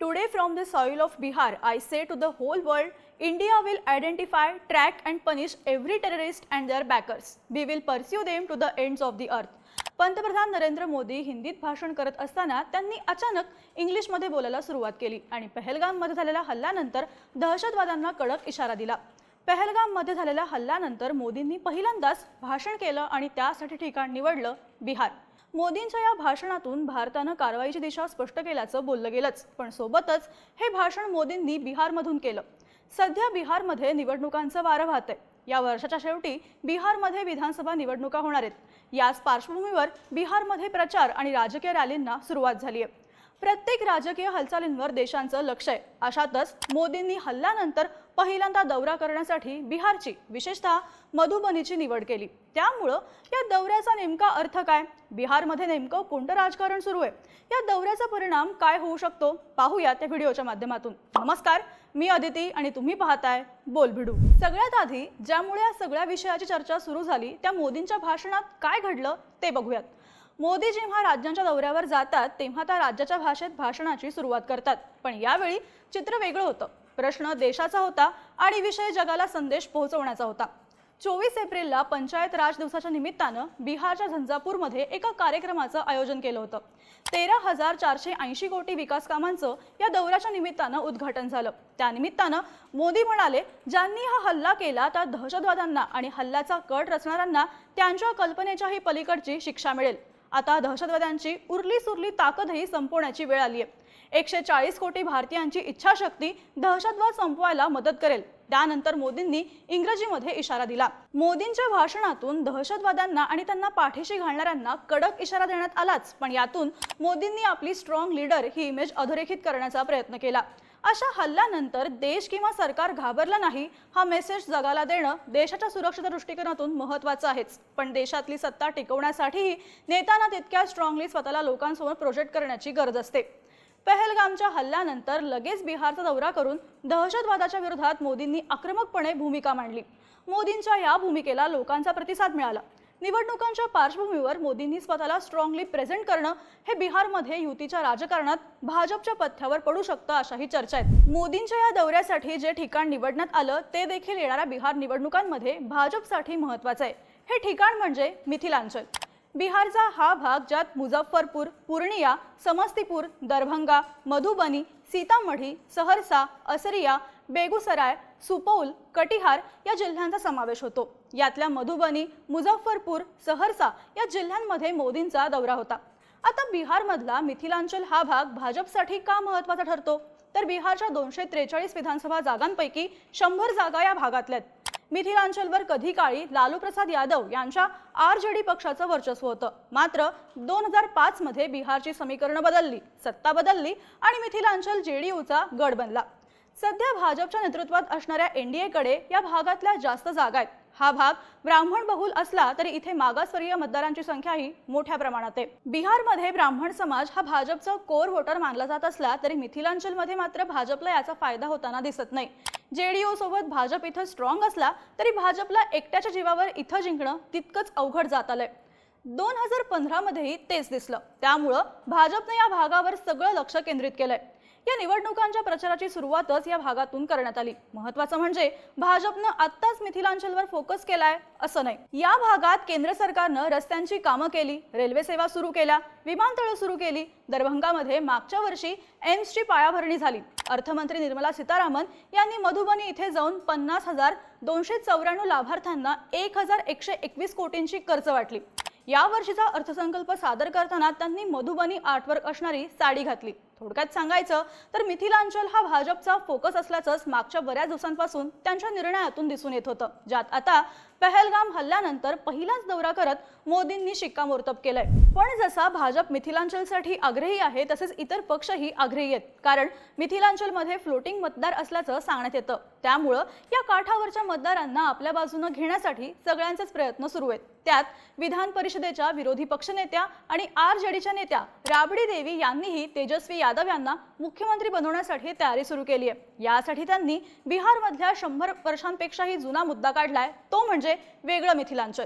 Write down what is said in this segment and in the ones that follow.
Today from the soil of Bihar I say to the whole world India will identify track and punish every terrorist and their backers we will pursue them to the ends of the earth पंतप्रधान नरेंद्र मोदी हिंदीत भाषण करत असताना त्यांनी अचानक इंग्लिशमध्ये बोलायला सुरुवात केली आणि पहलगाममध्ये झालेल्या हल्ल्यानंतर दहशतवाद्यांना कडक इशारा दिला पहलगाममध्ये झालेल्या हल्ल्यानंतर मोदींनी पहिल्यांदाच भाषण केलं आणि त्यासाठी ठिकाण निवडलं बिहार मोदींच्या या भाषणातून भारतानं कारवाईची दिशा स्पष्ट केल्याचं बोललं गेलंच. पण सोबतच हे भाषण मोदींनी बिहारमधून केलं. सध्या बिहारमध्ये निवडणुकांचं वारं वाहतंय. या वर्षाच्या शेवटी बिहारमध्ये विधानसभा निवडणुका होणार आहेत. याच पार्श्वभूमीवर बिहारमध्ये प्रचार आणि राजकीय रॅलींना सुरुवात झाली आहे प्रत्येक राजकीय हालचालींवर देशांचं लक्ष आहे. अशातच मोदींनी हल्ल्यानंतर पहिल्यांदा दौरा करण्यासाठी बिहारची विशेषतः मधुबनीची निवड केली. त्यामुळं या दौऱ्याचा नेमका अर्थ काय? बिहारमध्ये नेमकं कोणतं राजकारण सुरू आहे? या दौऱ्याचा परिणाम काय होऊ शकतो? पाहूया त्या व्हिडिओच्या माध्यमातून. नमस्कार मी अदिती आणि तुम्ही पाहताय बोल भिडू सगळ्यात आधी ज्यामुळे या सगळ्या विषयाची चर्चा सुरू झाली त्या मोदींच्या भाषणात काय घडलं ते बघूयात. मोदी जेव्हा राज्यांच्या दौऱ्यावर जातात तेव्हा त्या राज्याच्या भाषेत भाषणाची सुरुवात करतात. पण यावेळी चित्र वेगळं होतं. प्रश्न देशाचा होता आणि विषय जगाला संदेश पोहोचवण्याचा होता. चोवीस एप्रिलला पंचायत राज दिवसाच्या निमित्तानं बिहारच्या झंझापूरमध्ये एका कार्यक्रमाचं आयोजन केलं होतं. तेरा हजार चारशे ऐंशी कोटी विकास कामांचं या दौऱ्याच्या निमित्तानं उद्घाटन झालं. त्यानिमित्तानं मोदी म्हणाले ज्यांनी हा हल्ला केला त्या दहशतवाद्यांना आणि हल्ल्याचा कट रचणाऱ्यांना त्यांच्या कल्पनेच्याही पलीकडची शिक्षा मिळेल. आता दहशतवाद्यांची उरली सुरली ताकदही संपवण्याची वेळ आली आहे एकशे चाळीस कोटी भारतीयांची इच्छाशक्ती दहशतवाद संपवायला मदत करेल. त्यानंतर मोदींनी इंग्रजीमध्ये इशारा दिला. मोदींच्या भाषणातून दहशतवाद्यांना आणि त्यांना पाठीशी घालणाऱ्यांना कडक इशारा देण्यात आलाच. पण यातून मोदींनी आपली स्ट्रॉंग लीडर ही इमेज अधोरेखित करण्याचा प्रयत्न केला. अशा हल्ल्यानंतर देश किंवा सरकार घाबरला नाही हा मेसेज जगाला देणं देशाच्या सुरक्षेच्या दृष्टिकोनातून महत्वाचं आहेच. पण देशातली सत्ता टिकवण्यासाठीही नेत्यांना तितक्या स्ट्रॉंगली स्वतःला लोकांसमोर प्रोजेक्ट करण्याची गरज असते. पहलगामच्या हल्ल्यानंतर लगेच बिहारचा दौरा करून दहशतवादाच्या विरोधात मोदींनी आक्रमकपणे भूमिका मांडली. मोदींच्या या भूमिकेला लोकांचा प्रतिसाद मिळाला. निवडणुकांच्या पार्श्वभूमीवर मोदींनी स्वतःला स्ट्रॉंगली प्रेझेंट करणं हे बिहारमध्ये युतीच्या राजकारणात भाजपच्या पथ्यावर पडू शकतं अशाही चर्चा आहेत. मोदींच्या या दौऱ्यासाठी जे ठिकाण निवडण्यात आलं ते देखील येणाऱ्या बिहार निवडणुकांमध्ये भाजपसाठी महत्वाचं आहे. हे ठिकाण म्हणजे मिथिलांचल. बिहारचा हा भाग ज्यात मुझफ्फरपूर पूर्णिया समस्तीपूर दरभंगा मधुबनी सीतामढी सहरसा असरिया बेगुसराय सुपौल कटिहार या जिल्ह्यांचा समावेश होतो. यातल्या मधुबनी मुझफ्फरपूर सहरसा या जिल्ह्यांमध्ये मोदींचा दौरा होता. आता बिहारमधला मिथिलांचल हा भाग भाजपसाठी का महत्त्वाचा ठरतो? तर बिहारच्या दोनशे त्रेचाळीस विधानसभा जागांपैकी शंभर जागा या भागातल्या आहेत. मिथिलांचलवर कधी काळी लालू प्रसाद यादव यांच्या आर जे डी पक्षाचं वर्चस्व होतं. मात्र दोन हजार पाच मध्ये बिहारची समीकरणं बदलली सत्ता बदलली आणि मिथिलांचल जेडीयूचा गड बनला. सध्या भाजपच्या नेतृत्वात असणाऱ्या एनडीएकडे या भागातल्या जास्त जागा आहेत. हा भाग ब्राह्मण बहुल असला तरी इथे मागासवर्गीय मतदारांची संख्याही मोठ्या प्रमाणात आहे. बिहारमध्ये ब्राह्मण समाज हा भाजपचा कोर वोटर मानला जात असला तरी मिथिलांचलमध्ये मात्र भाजपला याचा फायदा होताना दिसत नाही. जेडीयू सोबत भाजप इथं स्ट्रॉंग असला तरी भाजपला एकट्याच्या जीवावर इथं जिंकणं तितकंच अवघड जात आलंय. दोन हजार पंधरामध्येही तेच दिसलं. त्यामुळं भाजपनं या भागावर सगळं लक्ष केंद्रित केलंय. या निवडणुकांच्या प्रचाराची सुरुवातच या भागातून करण्यात आली. महत्वाचं म्हणजे भाजपनं आत्ताच मिथिलांचलवर फोकस केलाय असं नाही. या भागात केंद्र सरकारनं रस्त्यांची कामं केली रेल्वे सेवा सुरू केल्या विमानतळं सुरू केली. दरभंगामध्ये मागच्या वर्षी एम्सची पायाभरणी झाली. अर्थमंत्री निर्मला सीतारामन यांनी मधुबनी इथे जाऊन पन्नास हजार दोनशे चौऱ्याण्णव लाभार्थ्यांना एक हजार एकशे एकवीस कोटींची कर्ज वाटली. या वर्षीचा अर्थसंकल्प सादर करताना त्यांनी मधुबनी आर्टवर्क असणारी साडी घातली. थोडक्यात सांगायचं तर मिथिलांचल हा भाजपचा फोकस असल्याचंच मागच्या बऱ्याच दिवसांपासून त्यांच्या निर्णयातून दिसून येत होतं. ज्यात आता पहलगाम हल्ल्यानंतर पहिलाच दौरा करत मोदींनी शिक्कामोर्तब केलंय. पण जसा भाजप मिथिलांचलसाठी आग्रही आहे तसेच इतर पक्षही आग्रही आहेत. कारण मिथिलांचलमध्ये फ्लोटिंग मतदार असल्याचं सांगण्यात येतं. त्यामुळं या काठावरच्या मतदारांना आपल्या बाजूनं घेण्यासाठी सगळ्यांचेच प्रयत्न सुरू आहेत. त्यात विधान परिषदेच्या विरोधी पक्षनेत्या आणि आर जेडीच्या नेत्या राबडी देवी यांनीही तेजस्वी यादव यांना मुख्यमंत्री बनवण्यासाठी तयारी सुरू केली आहे यासाठी त्यांनी बिहारमधल्या शंभर वर्षांपेक्षाही जुना मुद्दा काढलाय. तो म्हणजे म्हणजे वेगळं मिथिलांचल.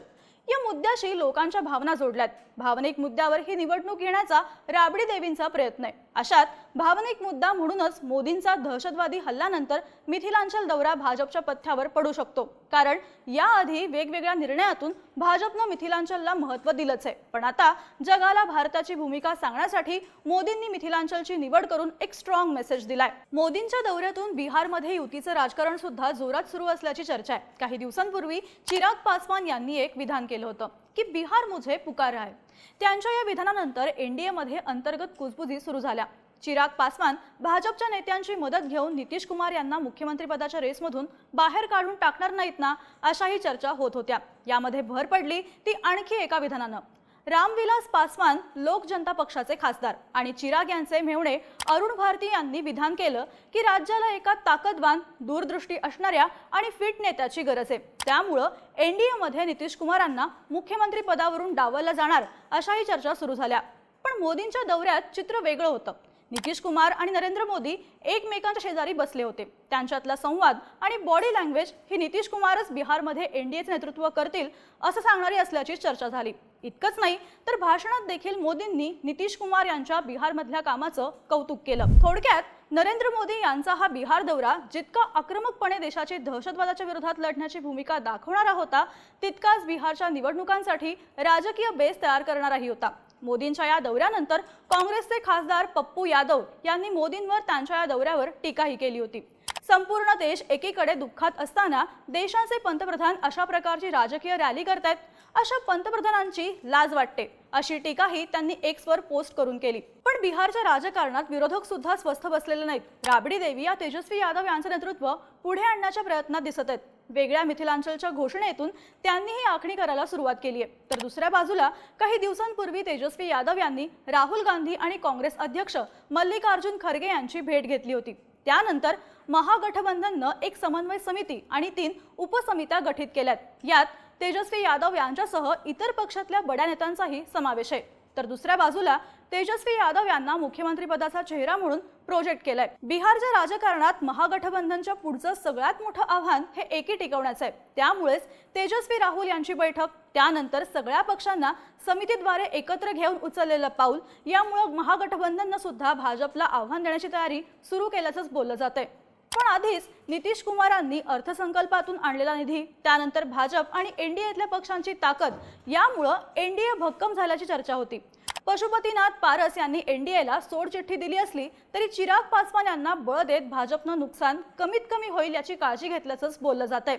या मुद्द्याशी लोकांच्या भावना जोडल्यात. भावनिक मुद्द्यावर ही निवडणूक येण्याचा राबडी देवींचा प्रयत्न आहे. अशात भावनिक मुद्दा म्हणूनच मोदींचा दहशतवादी हल्ल्यानंतर मिथिलांचल दौरा भाजपच्या पथ्यावर पडू शकतो. कारण याआधी वेगवेगळ्या निर्णयातून भाजपनं मिथिलांचलला महत्त्व दिलंच आहे. पण आता जगाला भारताची भूमिका सांगण्यासाठी मोदींनी मिथिलांचलची निवड करून एक स्ट्रॉंग मेसेज दिलाय. मोदींच्या दौऱ्यातून बिहारमध्ये युतीचं राजकारण सुद्धा जोरात सुरू असल्याची चर्चा आहे. काही दिवसांपूर्वी चिराग पासवान यांनी एक विधान केलं होतं की बिहार मुझे पुकार आहे. त्यांच्या या विधानानंतर एनडीएमध्ये अंतर्गत कुजबुजी सुरू झाल्या. चिराग पासवान भाजपच्या नेत्यांची मदत घेऊन नितीश कुमार यांना मुख्यमंत्रीपदाच्या रेसमधून बाहेर काढून टाकणार नाहीत ना अशाही चर्चा होत होत्या. यामध्ये भर पडली ती आणखी एका विधानानं. रामविलास पासवान लोक जनता पक्षाचे खासदार आणि चिराग यांचे मेवणे अरुण भारती यांनी विधान केलं की राज्याला एका ताकदवान दूरदृष्टी असणाऱ्या आणि फिट नेत्याची गरज आहे. त्यामुळं एनडीएमध्ये नितीश कुमारांना मुख्यमंत्री पदावरून डावललं जाणार अशाही चर्चा सुरू झाल्या. पण मोदींच्या दौऱ्यात चित्र वेगळं होतं. नितीश कुमार आणि नरेंद्र मोदी एकमेकांच्या शेजारी बसले होते. त्यांच्यातला संवाद आणि बॉडी लँग्वेज ही नितीश कुमारच बिहारमध्ये एनडीएचे नेतृत्व करतील असं सांगणारी असल्याची चर्चा झाली. इतकंच नाही तर भाषणात देखील मोदींनी नितीश कुमार यांच्या बिहारमधल्या कामाचं कौतुक केलं. थोडक्यात नरेंद्र मोदी यांचा हा बिहार दौरा जितका आक्रमकपणे देशाची दहशतवादाच्या विरोधात लढण्याची भूमिका दाखवणारा होता तितकाच बिहारच्या निवडणुकांसाठी राजकीय बेस तयार करणाराही होता. मोदींच्या या दौऱ्यानंतर काँग्रेसचे खासदार पप्पू यादव यांनी मोदींवर त्यांच्या या दौऱ्यावर टीकाही केली होती. संपूर्ण देश एकीकडे दुःखात असताना देशाचे पंतप्रधान अशा प्रकारची राजकीय रॅली करतायत अशा पंतप्रधानांची लाज वाटते. अशी टीकाही त्यांनी एक्सवर पोस्ट करून केली. पण बिहारच्या राजकारणात विरोधक सुद्धा स्वस्थ बसलेले नाहीत. राबडी देवी या तेजस्वी यादव यांचं नेतृत्व पुढे आणण्याच्या प्रयत्नात दिसत आहेत. वेगळ्या मिथिलांचलच्या घोषणेतून त्यांनी ही आखणी करायला सुरुवात केली आहे. तर दुसऱ्या बाजूला काही दिवसांपूर्वी तेजस्वी यादव यांनी राहुल गांधी आणि काँग्रेस अध्यक्ष मल्लिकार्जुन खरगे यांची भेट घेतली होती. त्यानंतर महागठबंधननं एक समन्वय समिती आणि तीन उपसमित्या गठीत केल्यात. यात तेजस्वी यादव यांच्यासह इतर पक्षातल्या बड्या नेत्यांचाही समावेश आहे. तर दुसऱ्या बाजूला तेजस्वी यादव यांना मुख्यमंत्रीपदाचा चेहरा म्हणून प्रोजेक्ट केलाय. बिहारच्या राजकारणात महागठबंधनच्या पुढचं सगळ्यात मोठं आव्हान हे एकी टिकवण्याचं आहे. त्यामुळेच तेजस्वी राहुल यांची बैठक त्यानंतर सगळ्या पक्षांना समितीद्वारे एकत्र घेऊन उचललेलं पाऊल यामुळं महागठबंधननं सुद्धा भाजपला आव्हान देण्याची तयारी सुरू केल्याचंच बोललं जातंय. पण आधीच नितीश कुमारांनी अर्थसंकल्पातून आणलेला निधी त्यानंतर भाजप आणि एनडीएतल्या पक्षांची ताकद यामुळं एनडीए भक्कम झाल्याची चर्चा होती. पशुपतीनाथ पारस यांनी एनडीएला सोडचिठ्ठी दिली असली तरी चिराग पासवान यांना बळ देत भाजपनं नुकसान कमीत कमी होईल याची काळजी घेतल्याचंच बोललं जात आहे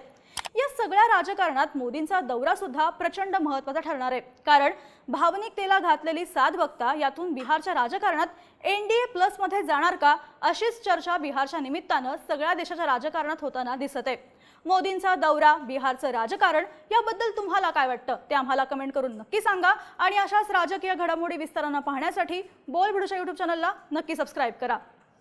या सगळ्या राजकारणात मोदींचा दौरा सुद्धा प्रचंड महत्त्वाचा ठरणार आहे. कारण भावनिकतेला घातलेली साथ बघता यातून बिहारच्या राजकारणात एनडीए प्लसमध्ये जाणार का अशीच चर्चा बिहारच्या निमित्तानं सगळ्या देशाच्या राजकारणात होताना दिसत आहे. मोदींचा दौरा बिहारचं राजकारण याबद्दल तुम्हाला काय वाटतं? ते आम्हाला कमेंट करून नक्की सांगा. आणि अशाच राजकीय घडामोडी विस्तारानं पाहण्यासाठी बोल भिडूच्या युट्यूब चॅनलला नक्की सबस्क्राईब करा.